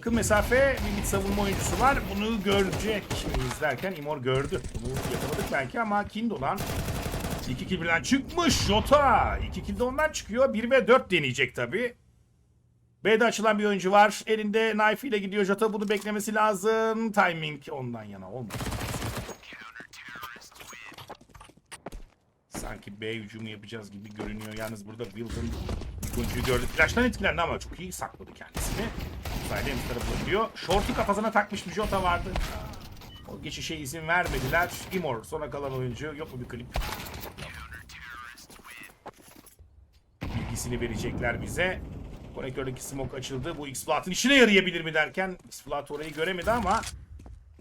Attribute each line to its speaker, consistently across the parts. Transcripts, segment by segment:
Speaker 1: Yakın mesafe bir mid savunma oyuncusu var. Bunu görecek miyiz derken Imor gördü. Bunu yakaladık belki ama Kindo'dan 2 kill birden çıkmış Jota. 2 kill de ondan çıkıyor. 1 ve 4 deneyecek tabi. B'de açılan bir oyuncu var. Elinde knife ile gidiyor Jota. Bunu beklemesi lazım. Timing ondan yana olmadı. Sanki B hücumu yapacağız gibi görünüyor. Yalnız burada Wilson oyuncuyu gördü. Flash'tan etkilendi ama çok iyi sakladı kendisini. Sayede Hamster'ı bulabiliyor. Short'u kafasına takmış bir Jota vardı. O geçişe izin vermediler. Imor sona kalan oyuncu. Yok mu bir klip? Bilgisini verecekler bize. Konektördeki smoke açıldı. Bu X-Flat'ın işine yarayabilir mi derken X-Flat orayı göremedi ama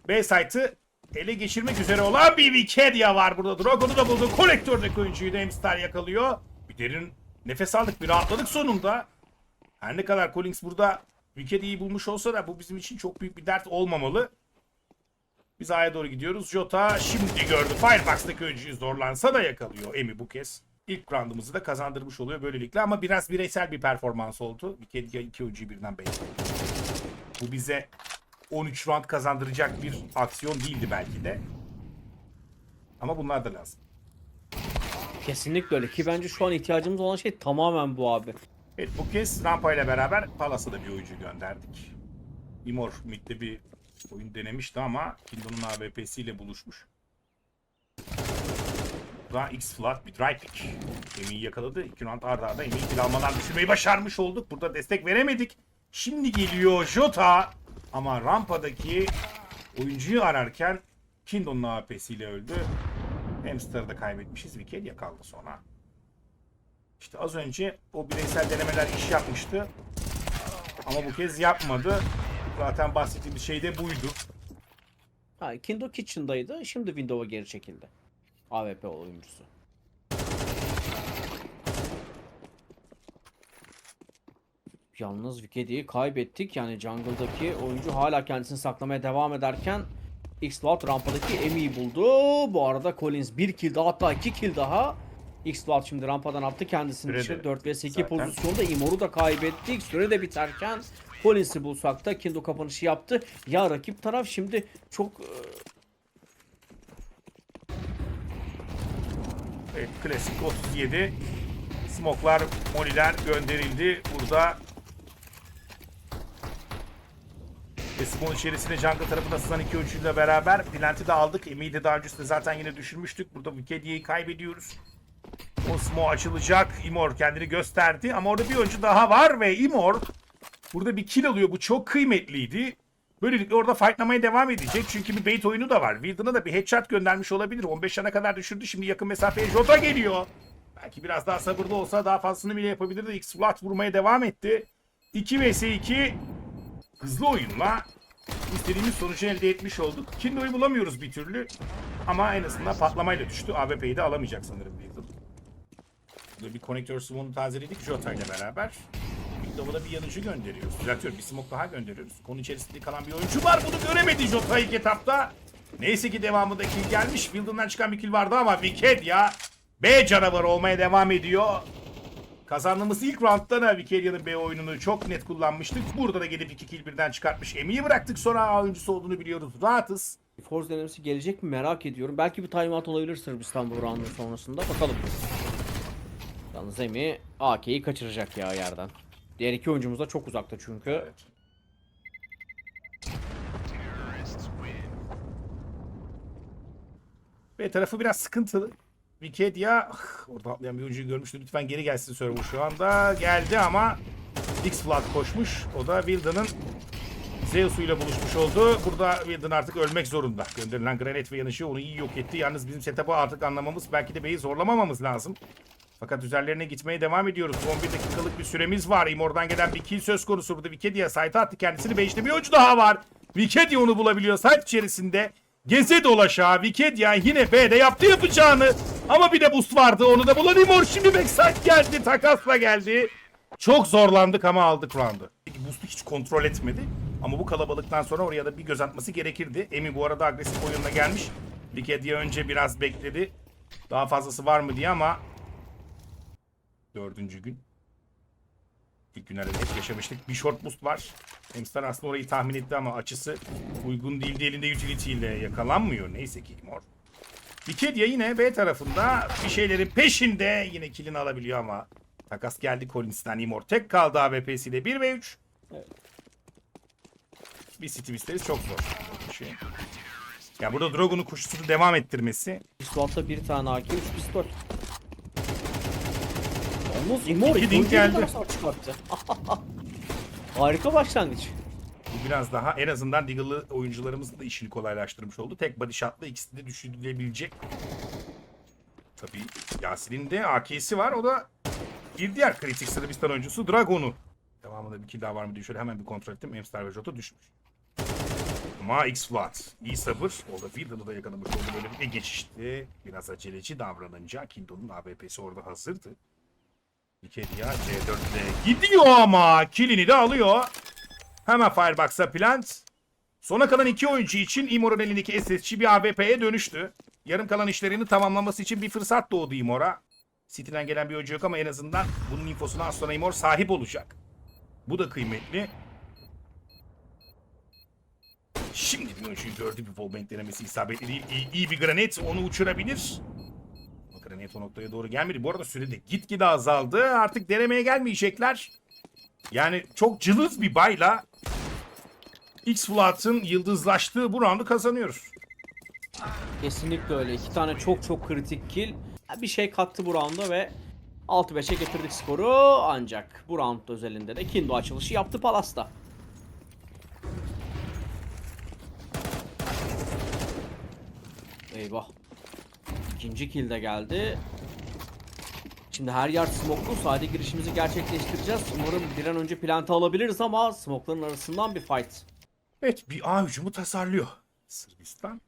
Speaker 1: B site'ı ele geçirmek üzere olan bir Wikidia var burada. Dragon'u da buldu. Konektördeki oyuncuyu da Hamster yakalıyor. Bir derin nefes aldık. Bir rahatladık sonunda. Her ne kadar Collins burada Wikedia'yı bulmuş olsa da bu bizim için çok büyük bir dert olmamalı. Biz A'ya doğru gidiyoruz. Jota şimdi gördü. Firebox'taki oyuncuyu zorlansa da yakalıyor Emi bu kez. İlk roundumuzu da kazandırmış oluyor böylelikle ama biraz bireysel bir performans oldu. Wikidia iki oyuncuyu birden bekledi. Bu bize 13 round kazandıracak bir aksiyon değildi belki de. Ama bunlar da lazım.
Speaker 2: Kesinlikle öyle ki bence şu an ihtiyacımız olan şey tamamen bu abi.
Speaker 1: Evet bu kez Rampa ile beraber Palas'a da bir oyuncu gönderdik. Imor midde bir oyun denemişti ama Kindo'nun AWP'siyle buluşmuş. Daha X flat bir dry pick. Emi'yi yakaladı. İki round arda arda Emi'yi kill düşürmeyi başarmış olduk. Burada destek veremedik. Şimdi geliyor Jota. Ama rampadaki oyuncuyu ararken Kindo'nun AWP'siyle öldü. Hamster'ı da kaybetmişiz. Wicked yakaldı sonra. İşte az önce o bireysel denemeler iş yapmıştı. Ama bu kez yapmadı. Zaten bahsettiğimiz şey de buydu.
Speaker 2: Ha, Kindo Kitchen'daydı. Şimdi Windows'a geri çekildi. AWP oyuncusu. Yalnız Wikedi'yi kaybettik. Yani jungle'daki oyuncu hala kendisini saklamaya devam ederken X-Cloud rampadaki Emi'yi buldu. Bu arada Collins 1 kill daha hatta 2 kill daha. X-Cloud şimdi rampadan attı kendisini
Speaker 1: Süre
Speaker 2: dışarı.
Speaker 1: de
Speaker 2: 4 vs 2
Speaker 1: zaten.
Speaker 2: pozisyonda Imor'u da kaybettik. Süre de biterken Collins'i bulsak da Kindo kapanışı yaptı. Ya rakip taraf şimdi çok e,
Speaker 1: Evet klasik 37. Smoklar, moliler gönderildi. Burada ve Small içerisine jungle tarafında sızan iki oyuncuyla beraber Plant'i de aldık. Emi'yi de daha öncesinde zaten yine düşürmüştük. Burada Wikedia'yı kaybediyoruz. O Smo açılacak. Imor kendini gösterdi ama orada bir oyuncu daha var ve Imor burada bir kill alıyor. Bu çok kıymetliydi. Böylelikle orada fightlamaya devam edecek. Çünkü bir bait oyunu da var. Wilden'a da bir headshot göndermiş olabilir. 15 yana kadar düşürdü. Şimdi yakın mesafeye Jota geliyor. Belki biraz daha sabırlı olsa daha fazlasını bile yapabilirdi. X-Flat vurmaya devam etti. 2 vs 2 hızlı oyunla istediğimiz sonucu elde etmiş olduk. Kindo'yu bulamıyoruz bir türlü. Ama en azından patlamayla düştü. AWP'yi de alamayacak sanırım Bir konektör smoke'unu tazeledik Jota ile beraber. Windows'a bir yanıcı gönderiyoruz. Düzeltiyorum bir smoke daha gönderiyoruz. Konu içerisinde kalan bir oyuncu var. Bunu göremedi Jota ilk etapta. Neyse ki devamında kill gelmiş. Wilden'dan çıkan bir kill vardı ama Wicked ya B canavarı olmaya devam ediyor. Kazandığımız ilk roundda da Vicaria'nın B oyununu çok net kullanmıştık. Burada da gelip iki kill birden çıkartmış. Emi'yi bıraktık sonra A oyuncusu olduğunu biliyoruz. Rahatız.
Speaker 2: Force denemesi gelecek mi merak ediyorum. Belki bir timeout olabilir Sırbistan bu roundun sonrasında. Bakalım. Yalnız Emi AK'yi kaçıracak ya yerden. Diğer iki oyuncumuz da çok uzakta çünkü.
Speaker 1: B tarafı biraz sıkıntılı. Wikidia ah, orada atlayan bir oyuncuyu görmüştü. Lütfen geri gelsin server şu anda. Geldi ama X-Flat koşmuş. O da Wilden'ın Zeus'uyla buluşmuş oldu. Burada Wilden artık ölmek zorunda. Gönderilen Granite ve yanışı onu iyi yok etti. Yalnız bizim setup'ı artık anlamamız belki de B'yi zorlamamamız lazım. Fakat üzerlerine gitmeye devam ediyoruz. 11 dakikalık bir süremiz var. Imor'dan gelen bir kill söz konusu. Burada Wikidia site attı kendisini. 5'te bir oyuncu daha var. Wikidia onu bulabiliyor site içerisinde. Geze dolaşa Wikidia yine B'de yaptı yapacağını. Ama bir de boost vardı. Onu da bulan Imor. Şimdi backside geldi. Takasla geldi. Çok zorlandık ama aldık round'u. Boost'u hiç kontrol etmedi. Ama bu kalabalıktan sonra oraya da bir göz atması gerekirdi. Emi bu arada agresif oyununa gelmiş. Wikidia önce biraz bekledi. Daha fazlası var mı diye ama Dördüncü gün. İlk günlerde hep yaşamıştık. Bir short boost var. Emstar aslında orayı tahmin etti ama açısı uygun değildi. Elinde utility ile yakalanmıyor. Neyse ki Imor. Wikidia yine B tarafında bir şeylerin peşinde. Yine killini alabiliyor ama takas geldi Collins'ten. Imor tek kaldı AWP'siyle 1 ve 3.
Speaker 2: Evet.
Speaker 1: Bir City isteriz çok zor. Şey. Ya burada Drogon'un koşusunu devam ettirmesi.
Speaker 2: Pistol'da bir tane AK, 3 pistol. Yalnız Immor
Speaker 1: İki geldi.
Speaker 2: geldi. çıkarttı. Harika başlangıç.
Speaker 1: Bu biraz daha en azından Deagle'lı oyuncularımızın da işini kolaylaştırmış oldu. Tek body shot'la ikisi de düşürülebilecek. Tabii Yasin'in de AK'si var. O da bir diğer kritik Sırbistan oyuncusu Dragon'u. Devamında bir kill daha var mı diye şöyle hemen bir kontrol ettim. Emstar ve Jota düşmüş. Ama X-Flat iyi sabır. Orada Fiddle'ı da yakalamış oldu. Böyle bir geçişti. Biraz aceleci davranınca Kindo'nun AWP'si orada hazırdı. Nikedia C4'le gidiyor ama killini de alıyor. Hemen Firebox'a plant. Sona kalan iki oyuncu için Imor'un elindeki SSC bir AWP'ye dönüştü. Yarım kalan işlerini tamamlaması için bir fırsat doğdu Imor'a. City'den gelen bir oyuncu yok ama en azından bunun infosuna az sonra Imor sahip olacak. Bu da kıymetli. Şimdi bir oyuncuyu gördü bir wallbang denemesi isabetli değil. İyi, iyi bir granit onu uçurabilir. Granit o noktaya doğru gelmedi. Bu arada sürede gitgide azaldı. Artık denemeye gelmeyecekler. Yani çok cılız bir bayla X-Flat'ın yıldızlaştığı bu roundu kazanıyoruz.
Speaker 2: Kesinlikle öyle. İki tane çok çok kritik kill. Bir şey kattı bu rounda ve 6-5'e getirdik skoru. Ancak bu round özelinde de Kindo açılışı yaptı Palas'ta. Eyvah. İkinci kill de geldi. Şimdi her yer smoklu. Sade girişimizi gerçekleştireceğiz. Umarım bir an önce planta alabiliriz ama smokların arasından bir fight.
Speaker 1: Evet bir A hücumu tasarlıyor Sırbistan.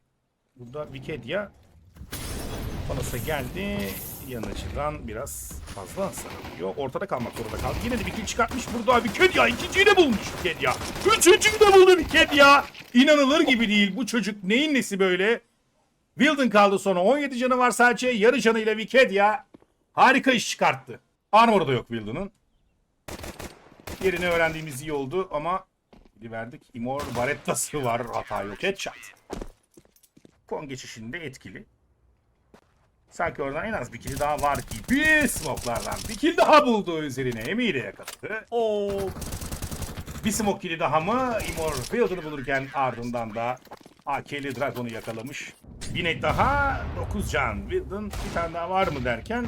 Speaker 1: Burada Wikidia Palas'a geldi. Yan açıdan biraz fazla hasar alıyor. Ortada kalmak zorunda kaldı. Yine de bir kill çıkartmış burada Wikidia. İkinciyi de bulmuş Wikidia. Üçüncüyü de buldu Wikidia. İnanılır gibi değil. Bu çocuk neyin nesi böyle? Wilden kaldı sonra. 17 canı var sadece. Yarı canıyla Wikidia harika iş çıkarttı. Armor da yok Wilden'ın. Yerini öğrendiğimiz iyi oldu ama verdik. Imor Baretta'sı var. Hata yok. Headshot. Kon geçişinde etkili. Sanki oradan en az bir kill daha var gibi smoke'lardan. Bir kill daha buldu üzerine. Emi ile yakaladı.
Speaker 2: Oo,
Speaker 1: Bir smoke kill'i daha mı? Imor Field'ını bulurken ardından da AK'li Dragon'u yakalamış. Bir net daha. 9 can. Wilden bir tane daha var mı derken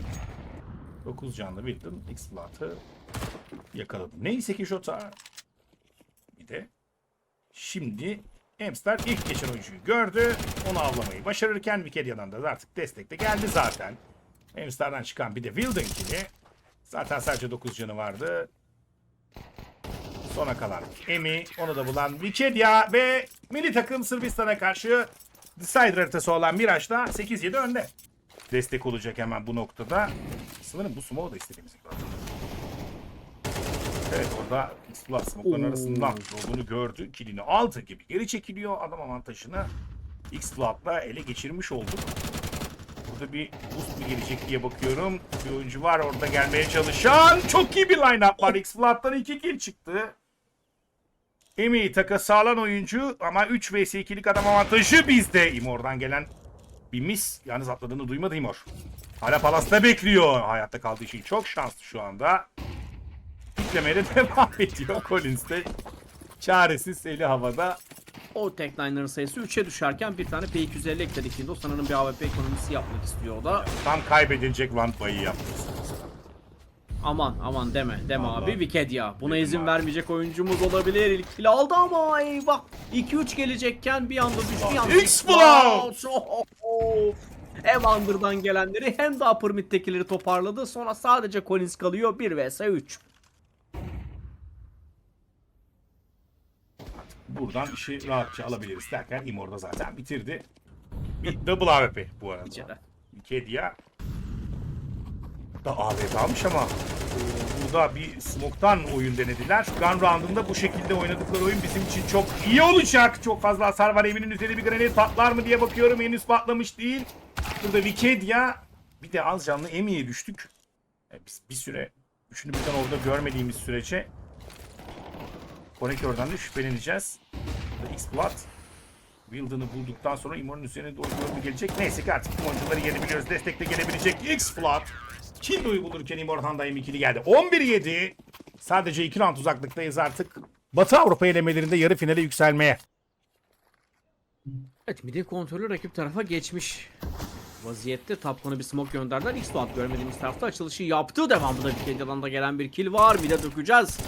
Speaker 1: 9 canlı Wilden X-Flat'ı yakaladı. Neyse ki Jota bir de şimdi Amstar ilk geçen oyuncuyu gördü. Onu avlamayı başarırken Wikedia'dan da artık destek de geldi zaten. Amstar'dan çıkan bir de Wilden kili. Zaten sadece 9 canı vardı. Sona kalan Emi, onu da bulan Wikidia ve milli takım Sırbistan'a karşı Decider haritası olan Mirage'da 8-7 önde. Destek olacak hemen bu noktada. Sanırım bu smoke da istediğimiz gibi. Evet orada X-Plus smoke'ların arasından olduğunu gördü. Kilini aldı gibi geri çekiliyor. Adam avantajını X-Flat'la ele geçirmiş olduk. Burada bir boost mu gelecek diye bakıyorum. Bir oyuncu var orada gelmeye çalışan. Çok iyi bir line-up var. X-Flat'tan 2 kill çıktı. Emi takas sağlan oyuncu ama 3 vs 2'lik adam avantajı bizde. Imor'dan gelen bir mis. Yalnız atladığını duymadı Imor. Hala Palas'ta bekliyor. Hayatta kaldığı için çok şanslı şu anda. Piklemeye de devam ediyor. Collins de çaresiz eli havada.
Speaker 2: O Techliner'ın sayısı 3'e düşerken bir tane P250 ekledi Kindo. Sanırım bir AWP ekonomisi yapmak istiyor o da.
Speaker 1: Tam kaybedilecek one payı yaptı.
Speaker 2: Aman aman deme deme
Speaker 1: Allah.
Speaker 2: abi Wikidia. Buna
Speaker 1: Dedim
Speaker 2: izin
Speaker 1: abi.
Speaker 2: vermeyecek oyuncumuz olabilir. İlk kill aldı ama eyvah. 2-3 gelecekken bir anda düştü. bir anda
Speaker 1: X-Flow!
Speaker 2: Of. Evander'dan gelenleri hem de Upper Mid'dekileri toparladı. Sonra sadece Collins kalıyor 1 vs 3.
Speaker 1: Buradan işi rahatça alabiliriz derken Imor da zaten bitirdi. Bir double AWP bu arada.
Speaker 2: İçeride.
Speaker 1: Kedia da AWP almış ama e, burada bir smoke'tan oyun denediler. Gun round'unda bu şekilde oynadıkları oyun bizim için çok iyi olacak. Çok fazla hasar var. Evinin üzerine bir granit patlar mı diye bakıyorum. Henüz patlamış değil. Burada Wikidia bir de az canlı Emi'ye düştük. E, Biz bir süre üçünü birden orada görmediğimiz sürece Konektörden de şüpheleneceğiz. X-Blood Wilden'ı bulduktan sonra Imor'un üzerine doğru görünü gelecek. Neyse ki artık tüm oyuncuları yeni biliyoruz. Destekle gelebilecek X-Flood. Kindo'yu bulurken Imor'dan da M2'li geldi. 11-7. Sadece 2 round uzaklıktayız artık. Batı Avrupa elemelerinde yarı finale yükselmeye.
Speaker 2: Evet midi kontrolü rakip tarafa geçmiş. Vaziyette tapkana bir smoke gönderdiler. X-Band görmediğimiz tarafta açılışı yaptı. Devamında bir kendi alanda gelen bir kill var. Mide dökeceğiz.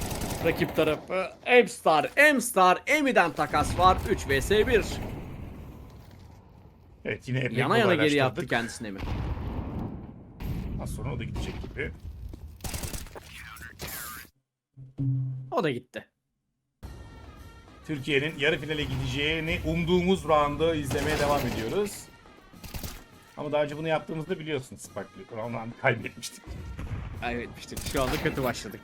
Speaker 2: Rakip tarafı M-Star, M-Star, Emi'den takas var. 3 vs 1.
Speaker 1: Evet yine
Speaker 2: Yana yana geri yaptı kendisine mi?
Speaker 1: Az sonra o da gidecek gibi.
Speaker 2: O da gitti.
Speaker 1: Türkiye'nin yarı finale gideceğini umduğumuz roundu izlemeye devam ediyoruz. Ama daha önce bunu yaptığımızda biliyorsun Sparkly. Round'u kaybetmiştik.
Speaker 2: Kaybetmiştik. Şu anda kötü başladık.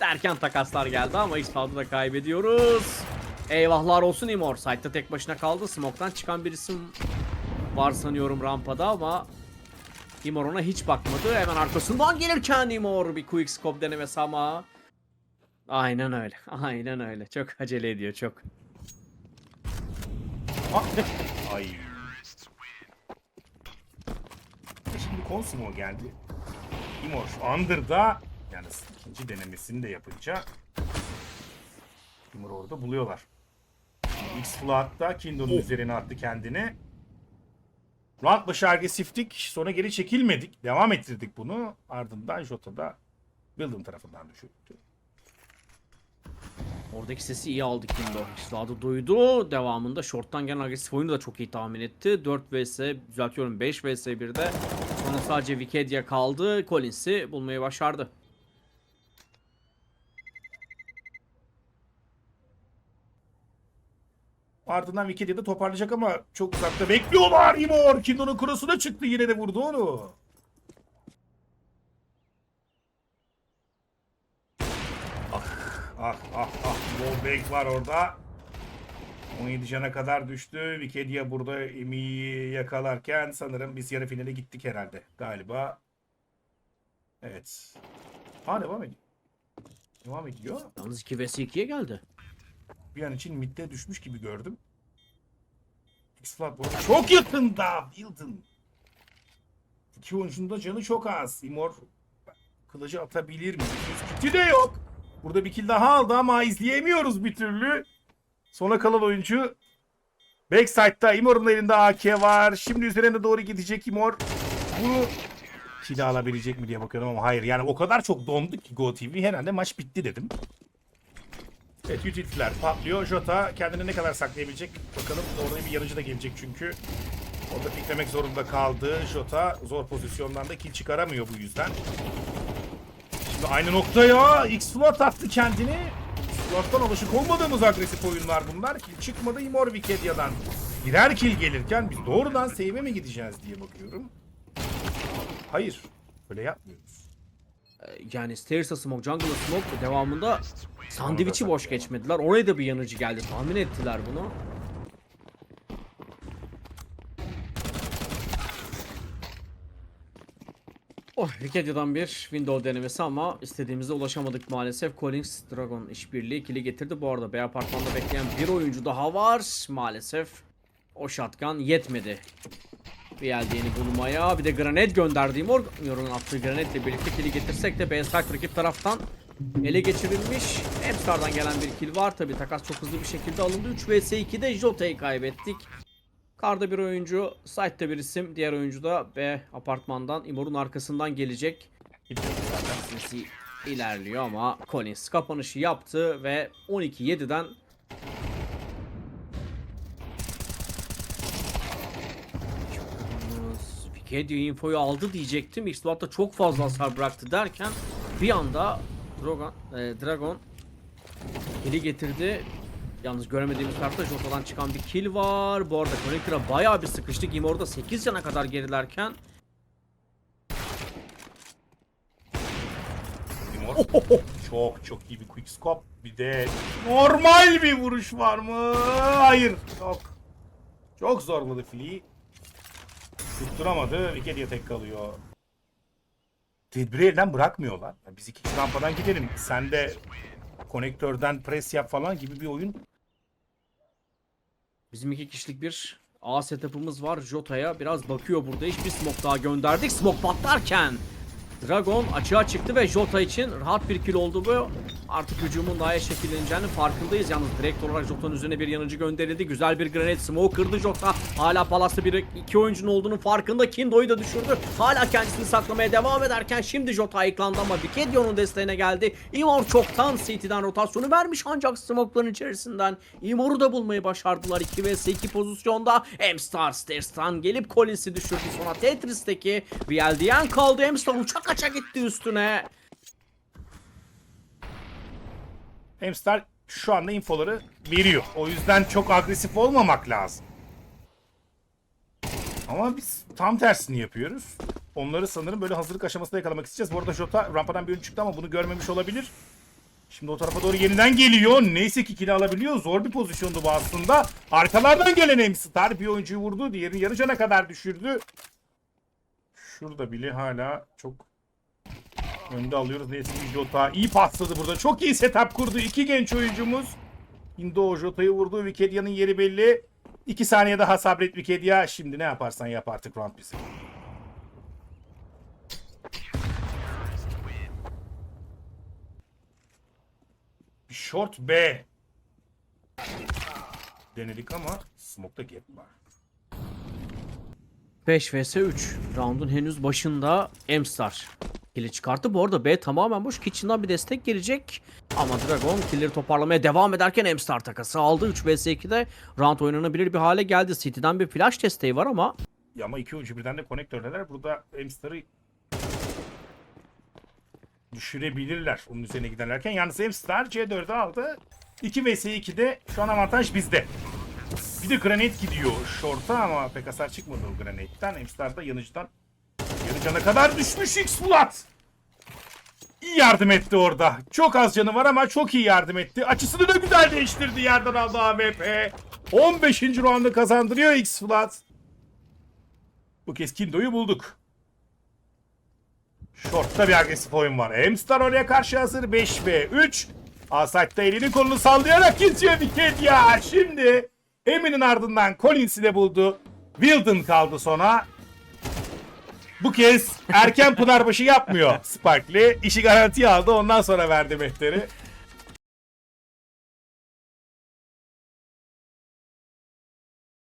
Speaker 2: Derken takaslar geldi ama X-Cloud'u da kaybediyoruz. Eyvahlar olsun Imor. Site'da tek başına kaldı. Smoke'tan çıkan bir isim var sanıyorum rampada ama Imor ona hiç bakmadı. Hemen arkasından gelirken Imor bir quick scope denemesi ama Aynen öyle. Aynen öyle. Çok acele ediyor çok.
Speaker 1: Ah! Ay. Şimdi Consumo geldi. Imor Under'da yani ikinci denemesini de yapınca Imor orada buluyorlar. X Flood'da Kindo'nun üzerine attı kendini. Round başı agresiftik. Sonra geri çekilmedik. Devam ettirdik bunu. Ardından Jota'da Wilden tarafından düşürdü.
Speaker 2: Oradaki sesi iyi aldı Kindo. X-Cloud'u duydu. Devamında short'tan gelen agresif oyunu da çok iyi tahmin etti. 4 vs düzeltiyorum 5 vs 1'de. Sonra sadece Wikidia kaldı. Collins'i bulmayı başardı.
Speaker 1: Ardından Wikida'da toparlayacak ama çok uzakta bekliyorlar. Imor Kindo'nun kurosuna çıktı yine de vurdu onu. Ah ah ah ah. Wallbang var orada. 17 cana kadar düştü. Wikidia burada Emi'yi yakalarken sanırım biz yarı finale gittik herhalde. Galiba. Evet. Ha devam ediyor. Devam ediyor.
Speaker 2: Yalnız 2 vs 2'ye geldi.
Speaker 1: Bir an için midde düşmüş gibi gördüm. X-Flat bu çok yakında Wilden. İki oyuncunun da canı çok az. Imor kılıcı atabilir mi? Kiti de yok. Burada bir kill daha aldı ama izleyemiyoruz bir türlü. Sona kalan oyuncu Backside'da Imor'un elinde AK var. Şimdi üzerine doğru gidecek Imor. Bunu kill alabilecek mi diye bakıyorum ama hayır. Yani o kadar çok donduk ki Go TV herhalde maç bitti dedim. Evet utility'ler patlıyor. Jota kendini ne kadar saklayabilecek bakalım. Orada bir yanıcı da gelecek çünkü. Orada piklemek zorunda kaldı. Jota zor pozisyondan da kill çıkaramıyor bu yüzden. Şimdi aynı noktaya X-Float attı kendini. X-Float'tan alışık olmadığımız agresif oyunlar bunlar. Kill çıkmadı Imor Wikedia'dan. Birer kill gelirken biz doğrudan save'e mi gideceğiz diye bakıyorum. Hayır. Öyle yapmıyoruz.
Speaker 2: Ee, Yani Stairs'a smoke, jungle'a smoke devamında sandviçi boş geçmediler. Oraya da bir yanıcı geldi. Tahmin ettiler bunu. Oh, Wikedia'dan bir window denemesi ama istediğimize ulaşamadık maalesef. Collins Dragon işbirliği ikili getirdi. Bu arada B apartmanda bekleyen bir oyuncu daha var. Maalesef o shotgun yetmedi. Bir eldiveni bulmaya bir de granat gönderdiğim Yorun attığı granatle birlikte kill'i getirsek de B side rakip taraftan ele geçirilmiş. Hepstar'dan gelen bir kill var. Tabi takas çok hızlı bir şekilde alındı. 3 vs 2'de Jota'yı kaybettik. Karda bir oyuncu, side'de bir isim. Diğer oyuncu da B apartmandan Imor'un arkasından gelecek. Sinsi ilerliyor ama Collins kapanışı yaptı ve 12-7'den Wikipedia infoyu aldı diyecektim. X-Blood'da çok fazla hasar bıraktı derken bir anda Dragon, e, Dragon kill'i getirdi. Yalnız göremediğimiz tarafta Jota'dan çıkan bir kill var. Bu arada Connector'a bayağı bir sıkıştık. Imor'da 8 cana kadar gerilerken
Speaker 1: Timur. çok çok iyi bir quick scope. Bir de normal bir vuruş var mı? Hayır. Çok. Çok zorladı Fili. Tutturamadı. Wikidia tek kalıyor. Tedbiri elden bırakmıyorlar. Ya Biz iki rampadan gidelim. Sen de konektörden pres yap falan gibi bir oyun.
Speaker 2: Bizim iki kişilik bir A setup'ımız var. Jota'ya biraz bakıyor burada. Hiçbir smoke daha gönderdik. Smoke patlarken Dragon açığa çıktı ve Jota için rahat bir kill oldu bu. Artık hücumun daha iyi şekilleneceğinin farkındayız. Yalnız direkt olarak Jota'nın üzerine bir yanıcı gönderildi. Güzel bir granate smoke kırdı Jota. Hala Palas'ta bir iki oyuncunun olduğunun farkında. Kindo'yu da düşürdü. Hala kendisini saklamaya devam ederken şimdi Jota ayıklandı ama Vikedio'nun desteğine geldi. Imor çoktan CT'den rotasyonu vermiş ancak smoke'ların içerisinden Imor'u da bulmayı başardılar. 2 vs 2 pozisyonda. M-Star gelip Collins'i düşürdü. Sonra Tetris'teki VLDN kaldı. M-Star uçak kaça gitti üstüne.
Speaker 1: Hamster şu anda infoları veriyor. O yüzden çok agresif olmamak lazım. Ama biz tam tersini yapıyoruz. Onları sanırım böyle hazırlık aşamasında yakalamak isteyeceğiz. Bu arada Jota rampadan bir ön çıktı ama bunu görmemiş olabilir. Şimdi o tarafa doğru yeniden geliyor. Neyse ki kili alabiliyor. Zor bir pozisyondu bu aslında. Arkalardan gelen Emstar bir oyuncuyu vurdu. Diğerini yarı cana kadar düşürdü. Şurada bile hala çok önde alıyoruz. Neyse ki Jota iyi pasladı burada. Çok iyi setup kurdu. iki genç oyuncumuz. Indo Jota'yı vurdu. Wikedia'nın yeri belli. 2 saniye daha sabret Wikidia. Şimdi ne yaparsan yap artık round bizi. Short B. Denedik ama smoke'da gap var.
Speaker 2: 5 vs 3. Round'un henüz başında M-Star kili çıkarttı. Bu arada B tamamen boş. Kitchen'dan bir destek gelecek. Ama Dragon killleri toparlamaya devam ederken M-Star takası aldı. 3 vs 2'de round oynanabilir bir hale geldi. City'den bir flash desteği var ama
Speaker 1: Ya ama iki oyuncu birden de konektördeler. Burada Amstar'ı düşürebilirler onun üzerine giderlerken. Yalnız Amstar C4'ü aldı. 2 vs 2'de şu an avantaj bizde. Bir de granate gidiyor short'a ama pek hasar çıkmadı o granate'den. Amstar da yanıcıdan yarı kadar düşmüş X-Flat. İyi yardım etti orada. Çok az canı var ama çok iyi yardım etti. Açısını da güzel değiştirdi yerden aldı AWP. 15. roundu kazandırıyor X-Flat. Bu kez Kindo'yu bulduk. Short'ta bir agresif oyun var. Emstar oraya karşı hazır 5v3. Asayt'ta elini kolunu sallayarak geçiyor Wikidia. Şimdi Emin'in ardından Collins'i de buldu. Wilden kaldı sona. Bu kez erken Pınarbaşı yapmıyor Sparkly. İşi garantiye aldı ondan sonra verdi mehteri.